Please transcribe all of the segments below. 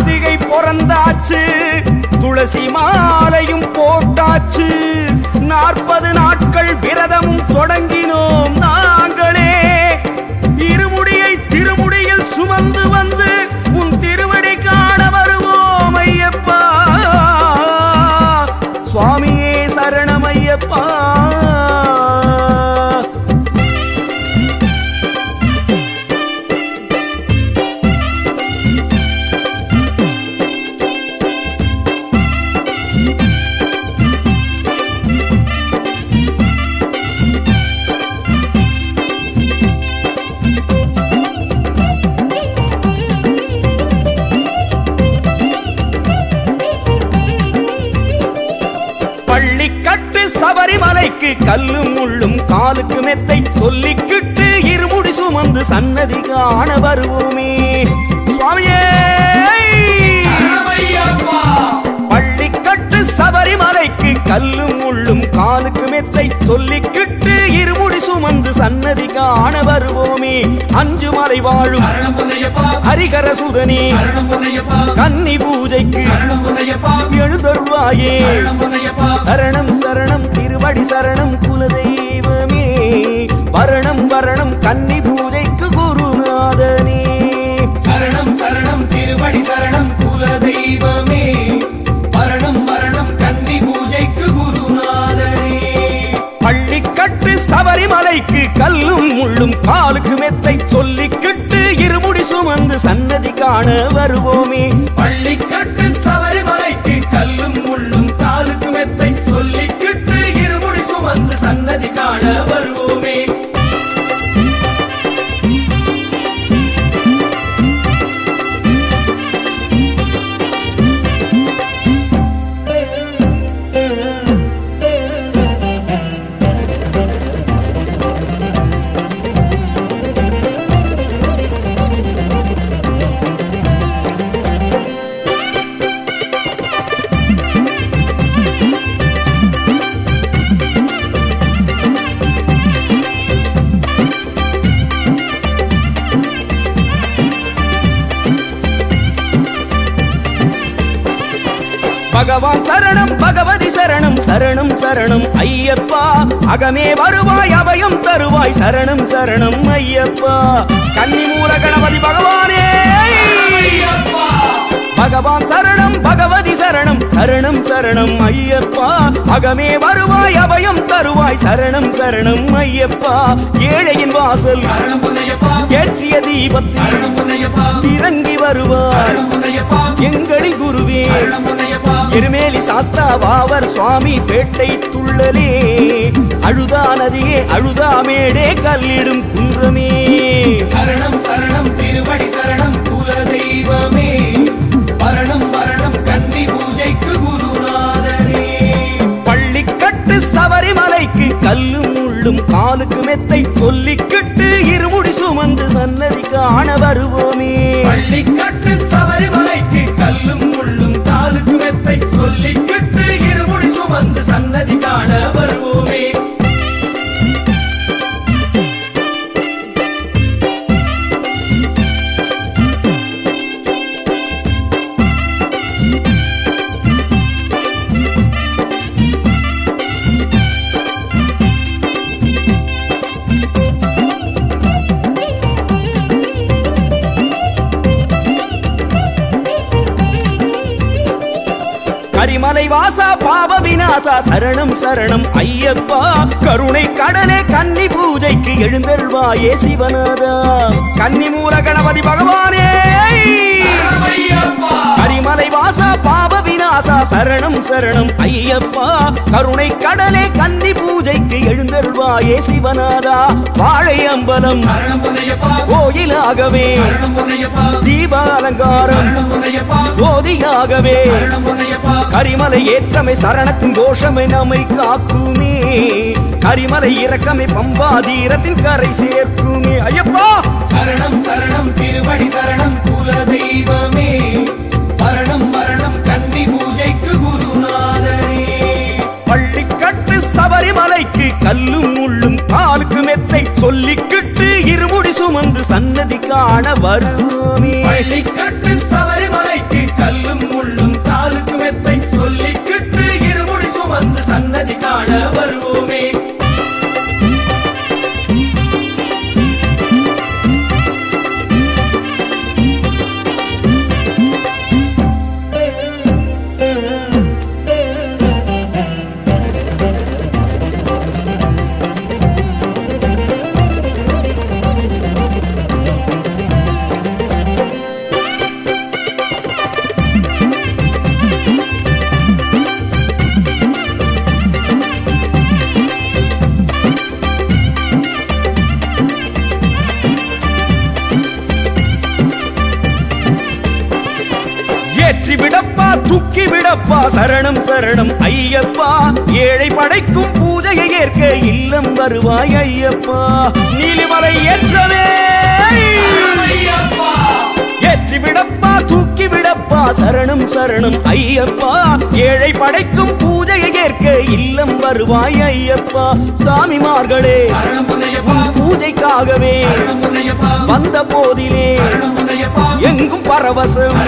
கார்த்திகை பிறந்தாச்சு. துளசி மாலையும் போட்டாச்சு. நாற்பது நாட்கள் விரதமும் தொடங்கினோம். நான் கல்லும் முள்ளும் காலுக்கு மெத்தை சொல்லிக்கிட்டு இருமுடி சுமந்து சன்னதி காண வருவோமே. சுவாமியே! பள்ளிக்கட்டு சபரிமலைக்கு கல்லும் முள்ளும் காலுக்கு மெத்தை சொல்லிக்கிட்டு இருமுடி சுமந்து சன்னதி காண வருவோமே. அஞ்சு மலை வாழும் ஹரிகர சுதனே கன்னி பூஜைக்கு சரணம் சரணம் சரணம் திருவடி சரணம் குலதெய்வமே. வரணம் வரணம் கன்னி பூஜைக்கு குருநாதனே. சரணம் சரணம் திருவடி சரணம் குல தெய்வமே மரணம் மரணம் கன்னி பூஜைக்கு குருநாதனே. பள்ளிக்கட்டு சபரிமலைக்கு கல்லும் முள்ளும் காலுக்கு மெத்தை சொல்லிக்கிட்டு இருமுடி சுமந்து சன்னதி காண வருவோமே. பள்ளிக்கட்டு பகவான் சரணம் பகவதி சரணம் சரணம் சரணம் ஐயப்பா. அகமே வருவாய் அபயம் தருவாய் சரணம் சரணம் ஐயப்பா. கன்னி மூல கணபதி பகவானே. பகவான் சரணம் பகவதி சரணம் சரணம் சரணம் ஐயப்பா. அகமே வருவாய் அபயம் தருவாய் சரணம் சரணம் ஐயப்பா. ஏழையின் வாசல் ஏற்றிய தீபத்தில் சரணம் பொன்னையப்பா எங்களின் குருவே. எருமேலி சாஸ்தா வாவர் சுவாமி பேட்டை துள்ளலே. அழுதா நதியே அழுதா மேடே கல்லிடும் குன்றமே. சரணம் சரணம் திருவடி சரணம் குல தெய்வமே கல்லும் முள்ளும் காலுக்கு மெத்தை சொல்லிக்கிட்டு இருமுடி சுமந்து சன்னதி காண வருவோமே. பள்ளிக்கட்டு சபரிமலைக்கு கல்லும் முள்ளும் காலுக்கு மெத்தை சொல்லிக்கிட்டு இருமுடி சுமந்து சன்னதி காண வருவோமே. கரிமலை வாசா பாப விநாசா சரணம் சரணம் ஐயப்பா. கருணை கடலே கன்னி பூஜைக்கு எழுந்தருள்வாயே சிவநாதா. கன்னி மூல கணபதி பகவானே. ஐயப்பா பாப விநாசா சரணம் சரணம் ஐயப்பா. கருணை கடலே கன்னி பூஜைக்கு எழுந்தருள்வாயே சிவநாதா. வாழை அம்பலம் கோயிலாகவே. தீப அலங்காரம் ஜோதியாகவே. கரிமலை ஏற்றமை சரணத்தின் கோஷமை நம்மை காக்குமே. கரிமலை இறக்கமை பம்பா தீரத்தின் கரை சேர்க்குமே. ஐயப்பா! சரணம் சரணம் திருவடி சரணம் குல தெய்வமே கல்லும் முள்ளும் காலுக்கு மெத்தை சொல்லிக்கிட்டு இருமுடி சுமந்து சன்னதி காண வருவோமே சபரிமலைக்கு கல்லும் முள்ளும் காலுக்கு மெத்தை சொல்லிக்கிட்டு இருமுடி சுமந்து சன்னதி காண வருவோமே. சரணம் சரணம் ஐயப்பா. ஏழை படைக்கும் பூஜையை ஏற்க இல்லம் வருவாய் ஐயப்பா. நீலிமலை ஏற்றவே. ஐயப்பா ஏற்றி விடப்பா தூக்கி விடப்பா சரணம் சரணம் ஐயப்பா. ஏழை படைக்கும் பூஜையை ஏற்க இல்லம் வருவாய் ஐயப்பா. சாமிமார்களே பூஜைக்காகவே வந்த போதிலே எங்கும் பரவசம்.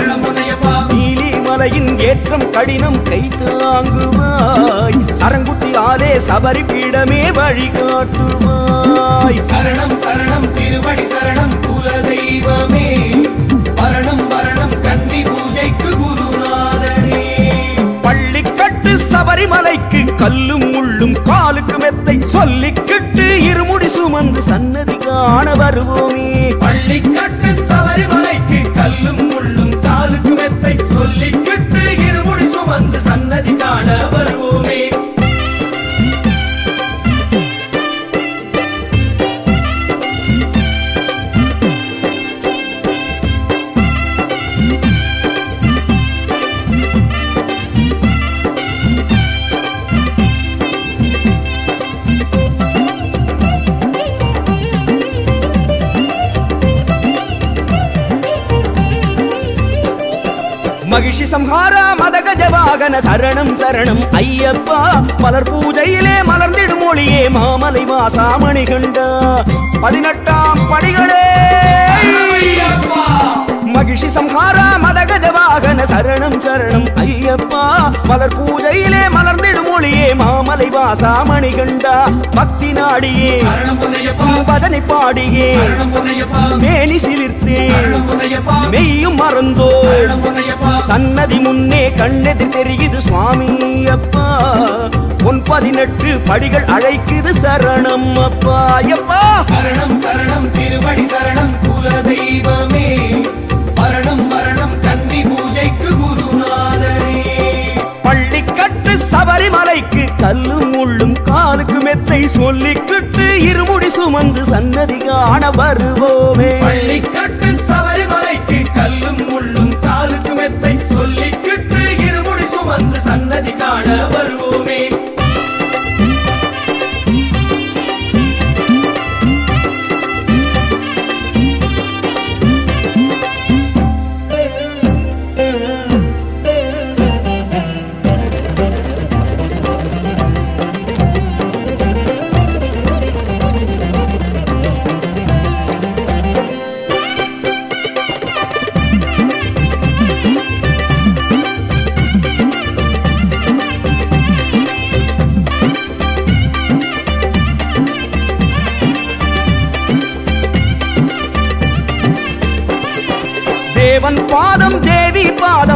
மலையின் ஏற்றம் கடினம் கை தாங்குவாய் சரங்குத்தியாலே சபரி பீடமே வழி காட்டுவாய். சரணம் சரணம் திருவடி சரணம் குல தெய்வமே பள்ளிக்கட்டு கல்லும் முள்ளும் காலுக்கு மெத்தை சொல்லிக்கிட்டு இருமுடி சுமந்து சன்னதி காண வருவோமே. பள்ளிக்கட்டு சபரிமலைக்கு கல்லும் மகிழ்ச்சி சம்ஹாரா மதகஜ வாகன சரணம் சரணம் ஐயப்பா. மலர் பூஜையிலே மலர்ந்திடும் மொழியே மாமலை மாசாமணி கண்டா பதினெட்டாம் படிகளே. ஐயப்பா. மகிழ்ச்சி சம்ஹாரா மதகஜ வாகன சரணம் சரணம் ஐயப்பா. மலர் பூஜையிலே மலர்ந்திடும் மொழியே மாமலை வாசாமணி கண்டா. பக்தி நாடியே சரணம் பாடியே மேனி சிலிர்த்தே. மெய்யும் மறந்தோ சன்னதி முன்னே கண்ணெதிர் தெரியுது சுவாமி அப்பா. பொன் பதினெட்டு படிகள் அழைக்குது சரணம் அப்பா. ஐயப்பா. சரணம் சரணம் திருவடி சரணம் குல தெய்வமே மரணம் மரணம் கன்னி பூஜைக்கு குருநாதரே. பள்ளிக்கட்டு சபரிமலைக்கு கல்லும் முள்ளும் காலுக்கு மெத்தை சொல்லிக்கிட்டு இருமுடி சுமந்து சன்னதி காண வருவோமே. பள்ளிக்கட்டு சபரிமலைக்கு கல்லும் முள்ளும் காலுக்கு மெத்தை சொல்லிக்கிட்டு இருமுடி சுமந்து சன்னதி காண வருவோமே.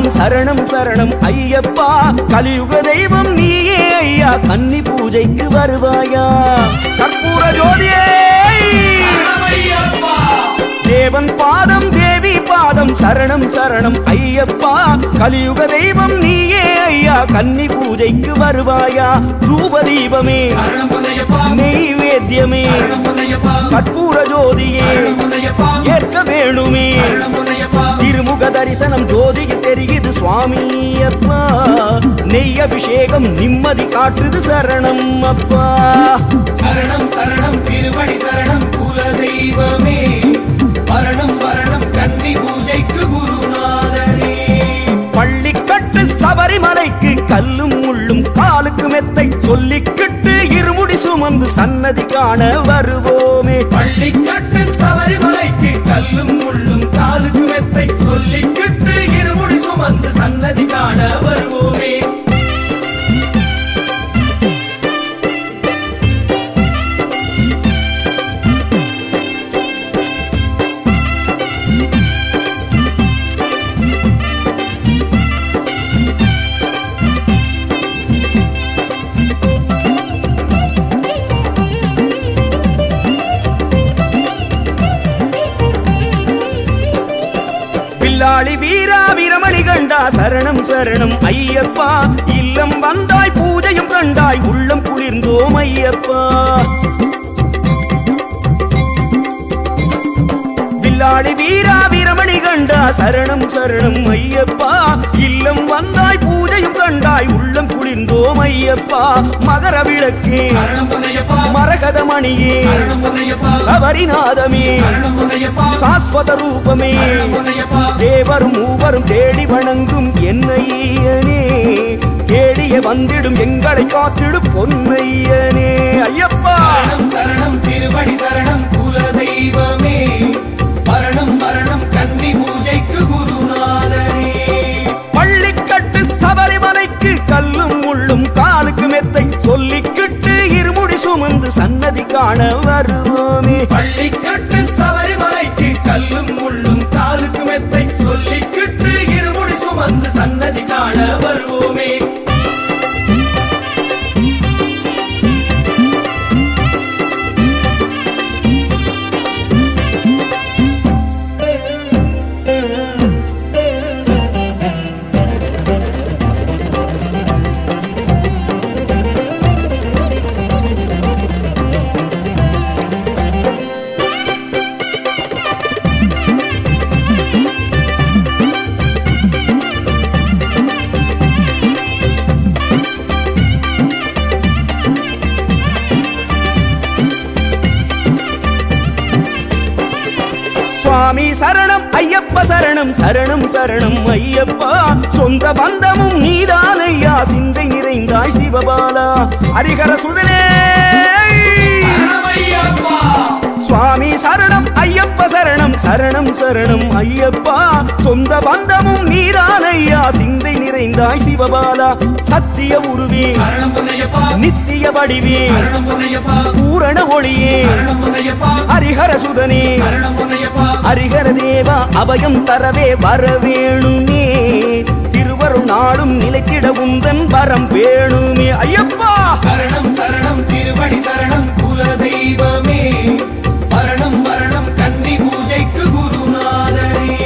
சரணம் சரணம் ஐயப்பா. கலியுக தெய்வம் நீயே ஐயா. கன்னி பூஜைக்கு வருவாயா. கற்பூர ஜோதியே. தேவன் பாதம் தேவி பாதம். சரணம் சரணம் ஐயப்பா. கலியுக தெய்வம் நீயே ஐயா. கன்னி பூஜைக்கு வருவாயா. தூப தீபமே நெய்வேத்தியமே. கற்பூர ஜோதியே. ஏற்க வேணுமே. திருமுக தரிசனம் சுவாமி அப்பா நெய் அபிஷேகம் நிம்மதி காட்டுது சரணம் அப்பா. சரணம் சரணம் திருவடி சரணம் குல தெய்வமே மரணம் மரணம் கன்னி பூஜைக்கு குருநாதரே. பள்ளிக்கட்டு சபரிமலைக்கு கல்லும் முள்ளும் காலுக்கு மெத்தை சொல்லிக்கிட்டு இருமுடி சுமந்து சன்னதி காண வருவோமே. பள்ளிக்கட்டு வீராளி வீரா வீரமணி கண்டா சரணம் சரணம் ஐயப்பா. இல்லம் வந்தாய் பூஜையும் கண்டாய் உள்ளம் குளிர்ந்தோம் ஐயப்பா. வில்லாளி வீரா வீரமணி கண்டா சரணம் சரணம் ஐயப்பா. இல்லம் வந்தாய் பூஜையும் கண்டாய் உள்ளம் குளிர்ந்தோம் ஐயப்பா. மகர விளக்கே மரகத மணியே சபரிநாதமே சாஸ்வத ரூபமே. தேவரும் மூவரும் தேடி வணங்கும் என்னையனே. தேடிய வந்திடும் எங்களை காத்திடு பொன்னையனே. ஐயப்பா! சரணம் சரணம் திருவடி சரணம் குல தெய்வமே மரணம் மரணம். கன்னி பூஜைக்கு குருநாதரே. பள்ளிக்கட்டு சபரிமலைக்கு கல்லும் முள்ளும் காலுக்கு மெத்தை சொல்லிக்கிட்டு இருமுடி சுமந்து சன்னதி காண வருவோமே. பள்ளிக்கட்டு சபரிமலைக்கு சுவாமி சரணம் ஐயப்ப சரணம் சரணம் சரணம் ஐயப்பா. சொந்த பந்தமும் நீதான் ஐயா சிந்தை நிறைந்தாய் சிவபாலா. ஹரிகர சுதனே. சுவாமி சரணம் ஐயப்ப சரணம் சரணம் சரணம் ஐயப்பா. சொந்த பந்தமும் நீதானையா சிந்தை நிறைந்தாய் சிவபாலா. சத்திய உருவே நித்திய வடிவே பூரண ஒளியே. சரணம் ஹரிஹர சுதனே. ஹரிஹர தேவா அபயம் தரவே வரவேணுமே. திருவருள் நாடும் நிலைத்திட உந்தன் வரம் வேணுமே. ஐயப்பா! சரணம் சரணம் திருவடி சரணம் குல தெய்வமே மரணம் மரணம் கன்னி பூஜைக்கு குருநாதரே.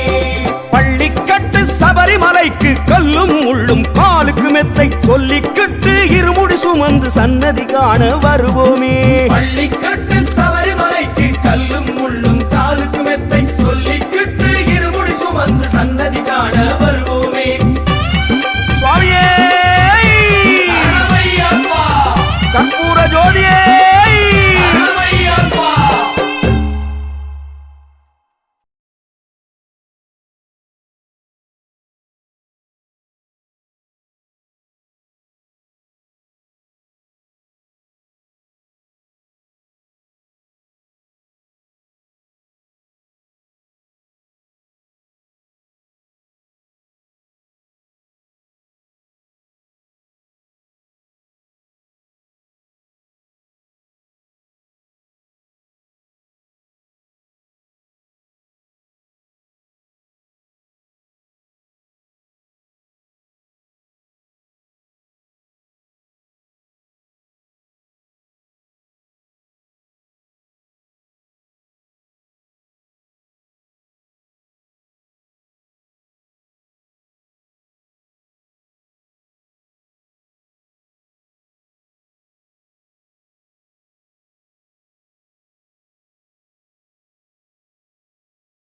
பள்ளிக்கட்டு சபரிமலைக்கு கல்லும் முள்ளும் காலுக்கு மெத்தை சொல்லிக்கிட்டு இருமுடி சுமந்து சன்னதி காண வருவோமே. பள்ளிக்கட்டு கதி ஜோதியே!